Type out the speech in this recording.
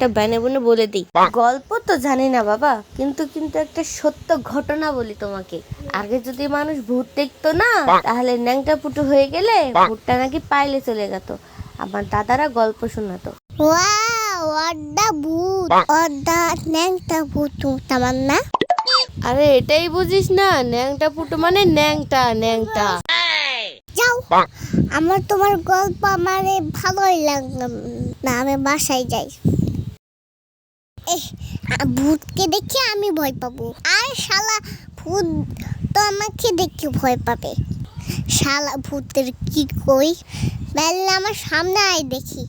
একটা ব্যানে বনে বলে দিই। গল্প তো জানি না বাবা কিন্তু কিন্তু একটা সত্য ঘটনা বলি তোমাকে। আগে যদি মানুষ ভূত দেখতো না তাহলে ন্যাংটা পুটু হয়ে গেলে ভূতটা নাকি পাইলে চলে যেত আমার দাদারা গল্প শোনাতো। অড্ডা ভূত। অড্ডা ন্যাংটা ভূত তামান্না। আরে এটাই বুঝিস না ন্যাংটা পুটু মানে ন্যাংটা ন্যাংটা। যাও। আমার তোমার গল্প আমার ভালোই লাগল না আমি বাসায় যাই। ভূতকে দেখে আমি ভয় পাবো। আর শালা ভূত তো আমাকে দেখে ভয় পাবে। শালা ভূতের কি কই? বেললে আমার সামনে আয় দেখি।